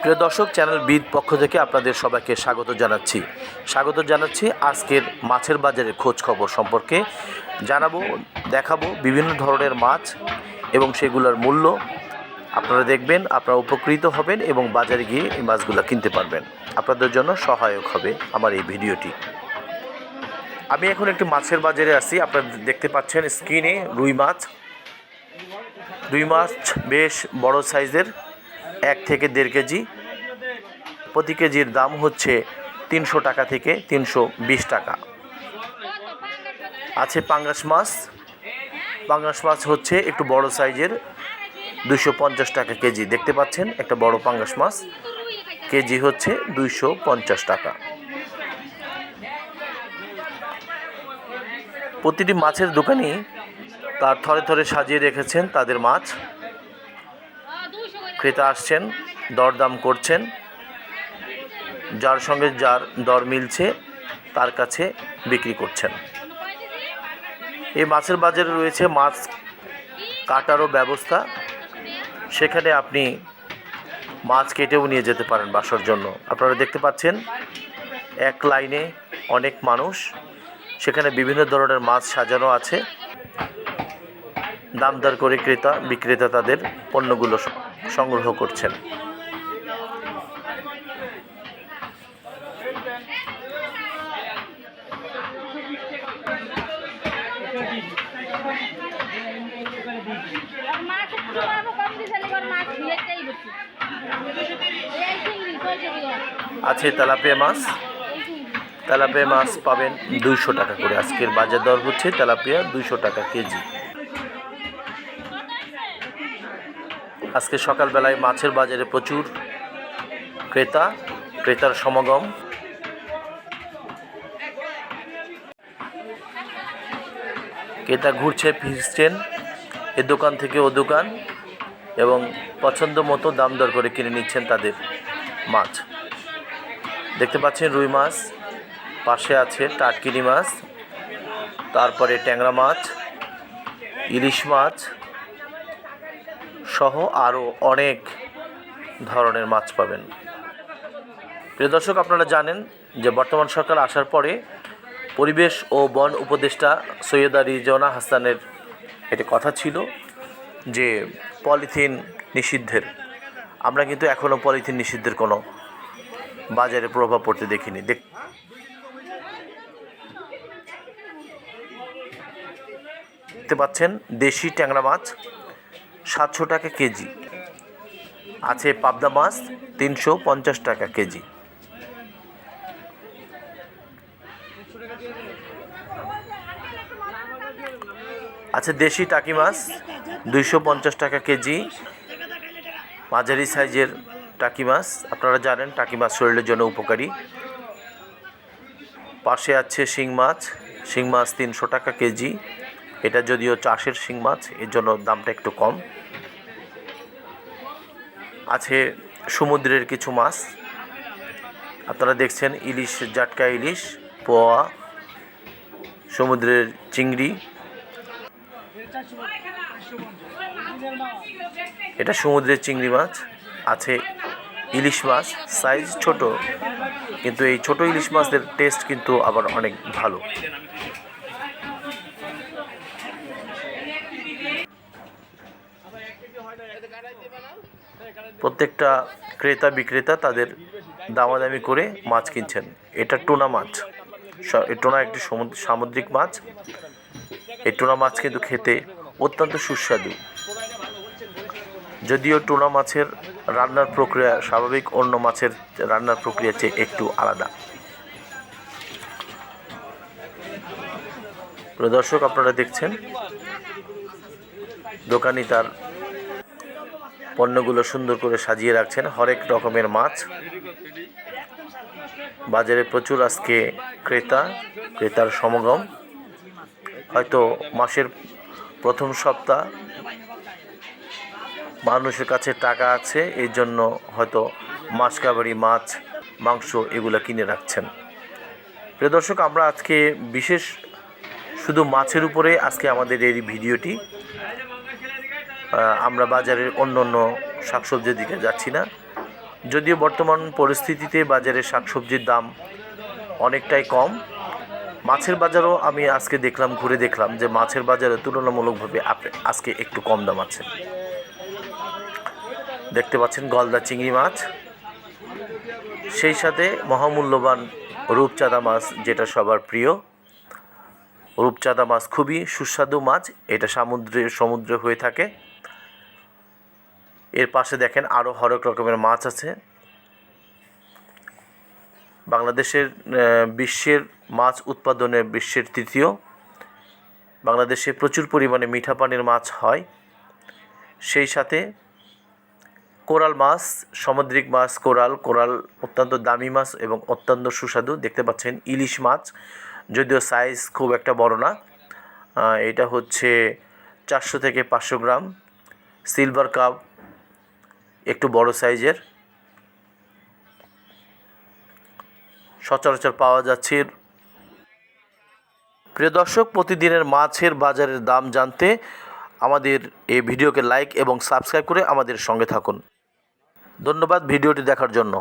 প্রিয় দর্শক চ্যানেল বিদ পক্ষ থেকে আপনাদের সবাইকে স্বাগত জানাচ্ছি। স্বাগত জানাচ্ছি আজকের মাছের বাজারের খোঁজ খবর সম্পর্কে। জানাব, দেখাবো বিভিন্ন ধরনের মাছ এবং সেগুলোর মূল্য। আপনারা দেখবেন, আপনারা উপকৃত হবেন এবং বাজারে গিয়ে এই মাছগুলো কিনতে পারবেন। আপনাদের জন্য সহায়ক হবে আমার এই ভিডিওটি। আমি এখন একটি মাছের বাজারে আছি। আপনারা দেখতে পাচ্ছেন স্ক্রিনে রুই মাছ। রুই মাছ বেশ বড় সাইজের। এক থেকে দেড় কেজি। প্রতি কেজির দাম হচ্ছে তিনশো টাকা থেকে তিনশো বিশ টাকা। আছে পাঙ্গাস মাছ। পাঙ্গাস মাছ হচ্ছে একটু বড় সাইজের দুশো পঞ্চাশ টাকা কেজি। দেখতে পাচ্ছেন একটা বড় পাঙ্গাস মাছ। কেজি হচ্ছে দুইশো পঞ্চাশ টাকা। প্রতিটি মাছের দোকানই তার থরে থরে সাজিয়ে রেখেছেন তাদের মাছ। ক্রেতা আসছেন, দরদাম করছেন, যার সঙ্গে যার দর মিলছে, তার কাছে বিক্রি করছেন। এই মাছের বাজারে রয়েছে মাছ কাটারও ব্যবস্থা। সেখানে আপনি মাছ কেটেও নিয়ে যেতে পারেন বাসার জন্য। আপনারা দেখতে পাচ্ছেন, এক লাইনে অনেক মানুষ। সেখানে বিভিন্ন ধরনের মাছ সাজানো আছে। দামদার করে ক্রেতা বিক্রেতা তাদের পণ্যগুলো সংগ্রহ করছেন। আছে তেলাপিয়া মাছ। তেলাপিয়া মাছ পাবেন দুইশো টাকা করে। আজকের বাজার দর হচ্ছে তেলাপিয়া দুইশো টাকা কেজি। আজকে সকালবেলায় মাছের বাজারে প্রচুর ক্রেতা, ক্রেতার সমাগম। ক্রেতা ঘুরছে, ফিরছেন এ দোকান থেকে ও দোকান এবং পছন্দ মতো দাম দর করে কিনে নিচ্ছেন তাদের মাছ। দেখতে পাচ্ছেন রুই মাছ, পাশে আছে টাটকিনি মাছ, তারপরে ট্যাংরা মাছ, ইলিশ মাছ সহ আরও অনেক ধরনের মাছ পাবেন। প্রিয় দর্শক, আপনারা জানেন যে বর্তমান সরকার আসার পরে পরিবেশ ও বন উপদেষ্টা সৈয়দা রিজওয়ানা হাসানের একটি কথা ছিল যে পলিথিন নিষিদ্ধের। আমরা কিন্তু এখনও পলিথিন নিষিদ্ধের কোনো বাজারে প্রভাব পড়তে দেখিনি। দেখ দেখতে পাচ্ছেন দেশি ট্যাংরা মাছ সাতশো টাকা কেজি। আছে পাবদা মাছ তিনশো পঞ্চাশ টাকা কেজি। আছে দেশি টাকি মাছ দুইশো পঞ্চাশ টাকা কেজি। মাঝারি সাইজের টাকি মাছ, আপনারা জানেন টাকি মাছ শরীরের জন্য উপকারী। পাশে আছে শিং মাছ শিং মাছ তিনশো টাকা কেজি। এটা যদিও চাষের শিং মাছ, এর জন্য দামটা একটু কম। আছে সমুদ্রের কিছু মাছ। আপনারা দেখছেন ইলিশ, জাটকা ইলিশ, পোয়া, সমুদ্রের চিংড়ি। এটা সমুদ্রের চিংড়ি মাছ, আছে ইলিশ মাছ সাইজ ছোট। কিন্তু এই ছোট ইলিশ মাছের টেস্ট কিন্তু আবার অনেক ভালো। প্রত্যেকটা ক্রেতা বিক্রেতা তাদের দামাদামি করে মাছ কিনছেন। এটা টোনা মাছ। টোনা একটি সমুদ্র, সামুদ্রিক মাছ। এই টোনা মাছ কিন্তু খেতে অত্যন্ত সুস্বাদু। যদিও টোনা মাছের রান্নার প্রক্রিয়া স্বাভাবিক, অন্য মাছের রান্নার প্রক্রিয়া চেয়ে একটু আলাদা। দর্শক, আপনারা দেখছেন, দোকানি তার পণ্যগুলো সুন্দর করে সাজিয়ে রাখছেন হরেক রকমের মাছ। বাজারে প্রচুর আজকে ক্রেতা, ক্রেতার সমাগম। হয়তো মাসের প্রথম সপ্তাহ। মানুষের কাছে টাকা আছে এই জন্য হয়তো মাছ কাবারি মাছ, মাংস এগুলো কিনে রাখছেন। প্রিয় দর্শক, আমরা আজকে বিশেষ শুধু মাছের উপরে আজকে আমাদের এই ভিডিওটি। আমরা বাজারের অন্য অন্য শাকসবজির দিকে যাচ্ছি না। যদিও বর্তমান পরিস্থিতিতে বাজারে শাকসবজির দাম অনেকটাই কম। মাছের বাজারও আমি আজকে দেখলাম, ঘুরে দেখলাম যে মাছের বাজারে তুলনামূলকভাবে আজকে একটু কম দাম আছে। দেখতে পাচ্ছেন গলদা চিংড়ি মাছ। সেই সাথে মহামূল্যবান রূপচাঁদা মাছ, যেটা সবার প্রিয়। রূপচাঁদা মাছ খুবই সুস্বাদু মাছ, এটা সমুদ্রে সমুদ্রে হয়ে থাকে। এর পাশে দেখেন আরও হরেক রকমের মাছ আছে। বাংলাদেশের বিশ্বের মাছ উৎপাদনে বিশ্বের তৃতীয়। বাংলাদেশে প্রচুর পরিমাণে মিঠা পানির মাছ হয়। সেই সাথে কোরাল মাছ, সামুদ্রিক মাছ, কোরাল কোরাল অত্যন্ত দামি মাছ এবং অত্যন্ত সুস্বাদু। দেখতে পাচ্ছেন ইলিশ মাছ, যদিও সাইজ খুব একটা বড় না। এটা হচ্ছে চারশো থেকে পাঁচশো গ্রাম। সিলভার কাপ একটু বড় সাইজের। সচরাচর পাওয়া যাচ্ছে। প্রিয় দর্শক, প্রতিদিনের মাছের বাজারের দাম জানতে আমাদের এই ভিডিওকে লাইক এবং সাবস্ক্রাইব করে আমাদের সঙ্গে থাকুন। ধন্যবাদ ভিডিওটি দেখার জন্য।